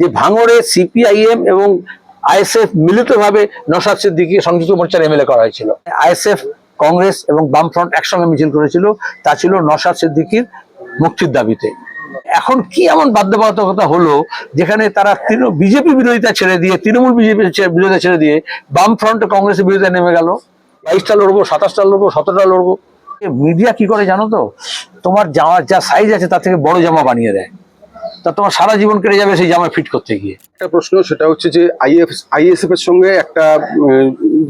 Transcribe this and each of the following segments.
যে ভাঙড়ে সিপিআইএম এবং আইএসএফ মিলিতভাবে নসাদ সিদ্দিকী সংযুক্ত মোর্চার এমএলএ করা হয়েছিল। আইএসএফ, কংগ্রেস এবং বামফ্রন্ট একসঙ্গে মিছিল করেছিল। তা ছিল নসাদ সিদ্দিকীর মুক্তির দাবিতে। এখন কি এমন বাধ্যবাধকতা হলো যেখানে তারা বিজেপি বিরোধিতা ছেড়ে দিয়ে, তৃণমূল বিজেপি বিরোধিতা ছেড়ে দিয়ে বাম ফ্রন্ট কংগ্রেসের বিরোধিতা নেমে গেল? বাইশটা লড়বো, সাতাশটা লড়বো, সতেরোটা লড়বো। মিডিয়া কি করে জানো তো? তোমার জামা যা সাইজ আছে তার থেকে বড় জামা বানিয়ে দেয়। তা তোমার সারা জীবন কেটে যাবে সেই জামা ফিট করতে গিয়ে? একটা প্রশ্ন, সেটা হচ্ছে যে আইএফ আইএসএফ এর সঙ্গে একটা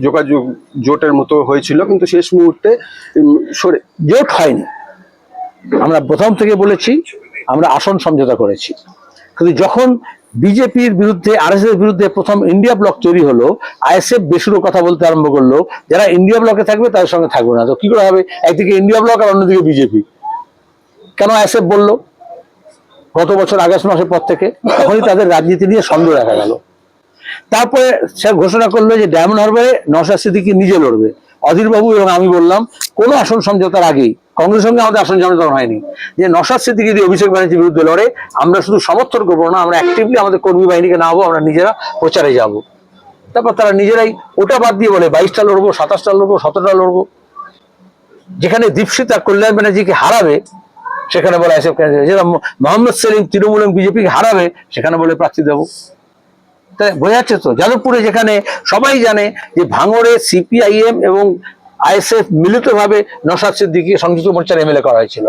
যোগাযোগ জোটের মতো হয়েছিল, কিন্তু শেষ মুহূর্তে সরে জোট হয়নি। আমরা প্রথম থেকে বলেছি, আমরা আসন সমঝোতা করেছি। কিন্তু যখন বিজেপির বিরুদ্ধে আরএসএস এর বিরুদ্ধে প্রথম ইন্ডিয়া ব্লক তৈরি হলো আইএসএফ বেসুরো কথা বলতে আরম্ভ করল, যারা ইন্ডিয়া ব্লকে থাকবে তাদের সঙ্গে থাকবে না। তো কি করে হবে? একদিকে ইন্ডিয়া ব্লক আর অন্যদিকে বিজেপি। কেন আইএসএফ বলল? গত বছর আগস্ট মাসের পর থেকে তখনই তাদের রাজনীতি নিয়ে সন্দেহ দেখা গেল। তারপরে সে ঘোষণা করল যে ডায়মন্ড হারবারে নওশাদ সিদ্দিকি নিজে লড়বে। অধীর বাবু এবং আমি বললাম, কোনো আসন সমঝোতার আগেই। কংগ্রেসের সঙ্গে আমাদের আসন সমঝোতা হয়নি। যে নওশাদ সিদ্দিকি যদি অভিষেক ব্যানার্জির বিরুদ্ধে লড়ে, আমরা শুধু সমর্থন করব না, আমরা অ্যাক্টিভলি আমাদের কর্মী বাহিনীকে নামাবো, আমরা নিজেরা প্রচারে যাব। তারপর তারা নিজেরাই ওটা বাদ দিয়ে বলে, বাইশটা লড়বো, সাতাশটা লড়বো, সতেরোটা লড়বো। যেখানে দীপশিতা কল্যাণ ব্যানার্জিকে হারাবে সেখানে বলে আইসব যেটা মোহাম্মদ সেলিম তৃণমূল বিজেপিকে হারাবে, সেখানে বলে প্রার্থী দেবো। তাই বোঝা যাচ্ছে তো, যাদবপুরে যেখানে সবাই জানে যে ভাঙড়ে সিপিআইএম এবং আইএসএফ মিলিতভাবে নসাদ সিদ্দিকি সংযুক্ত মোর্চার এমএলএ করা হয়েছিল।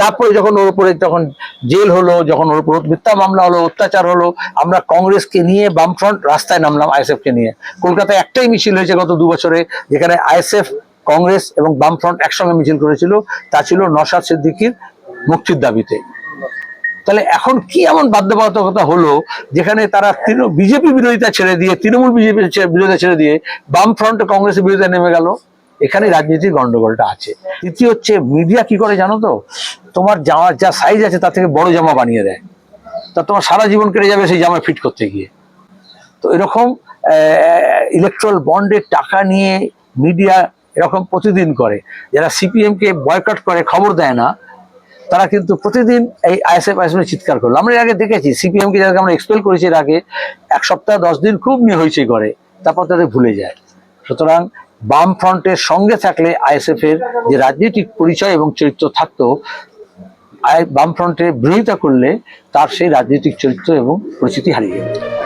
তারপরে যখন ওর উপরে যখন জেল হলো, যখন ওর উপর মিথ্যা মামলা হলো, অত্যাচার হলো, আমরা কংগ্রেসকে নিয়ে বামফ্রন্ট রাস্তায় নামলাম আইএসএফ কে নিয়ে। কলকাতায় একটাই মিছিল হয়েছে গত দু বছরে, যেখানে আইএসএফ, কংগ্রেস এবং বামফ্রন্ট একসঙ্গে মিছিল করেছিল। তা ছিল নসাদ সিদ্দিকির মুক্তির দাবিতে। তাহলে এখন কি এমন বাধ্যবাধকতা হলো যেখানে তারা বিজেপি বিরোধিতা ছেড়ে দিয়ে, তৃণমূল বিজেপি বিরোধিতা ছেড়ে দিয়ে বাম ফ্রন্ট কংগ্রেসের বিরোধিতা নেমে গেল? এখানে রাজনীতির গন্ডগোলটা আছে। তৃতীয় হচ্ছে মিডিয়া কি করে জানো তো? তোমার জামা, যা সাইজ আছে তার থেকে বড় জামা বানিয়ে দেয়। তা তোমার সারা জীবন কেটে যাবে সেই জামা ফিট করতে গিয়ে। তো এরকম ইলেকট্রাল বন্ডের টাকা নিয়ে মিডিয়া এরকম প্রতিদিন করে। যারা সিপিএম কে বয়কট করে, খবর দেয় না তারা কিন্তু প্রতিদিন এই আইএসএফ আইএসএফ চিৎকার করল। আমরা এর আগে দেখেছি, সিপিএম কে যাদেরকে আমরা এক্সপেল করেছি এর আগে, এক সপ্তাহ দশ দিন খুব নিয়ে হয়েছে করে, তারপর তাদের ভুলে যায়। সুতরাং বাম ফ্রন্টের সঙ্গে থাকলে আইএসএফ এর যে রাজনৈতিক পরিচয় এবং চরিত্র থাকতো, আই- বাম ফ্রন্টের বিরোধিতা করলে তার সেই রাজনৈতিক চরিত্র এবং পরিচিতি হারিয়ে যাবে